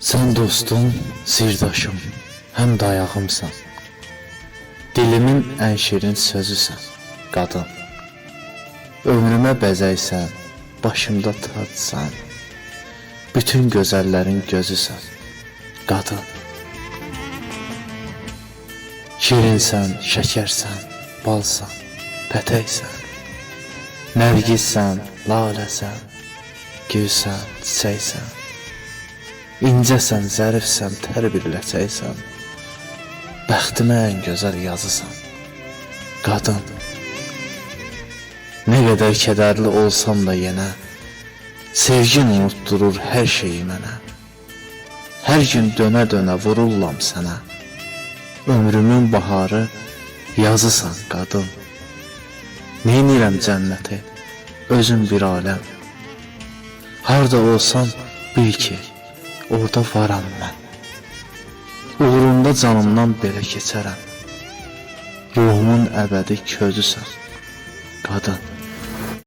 Sən dostum, sirdaşım, həm dayağımsan. Dilimin ən şirin sözüsən, qadın. Ömrümə bəzəksən, başımda tacsan. Bütün gözəllərin gözüsən, qadın. Şirinsən, şəkərsən, balsan, pətəksən. Nərgissən, laləsən, gülsən, çiçəksən. İncəsən, zərifsən, tər bir ləçəksən. Bəxtimə ən gözəl yazısan. Qadın. Nə qədər kədərli olsam da yenə sevgin unutdurur hər şeyi mənə. Hər gün dönə-dönə vurullam sənə. Ömrümün baharı yazısan qadın. Neynirəm cənnəti, özüm bir aləm. Harda olsam bil ki, orada varam mən. Uğrunda canımdan belə keçərəm. Ruhumun əbədi közüsən, qadın.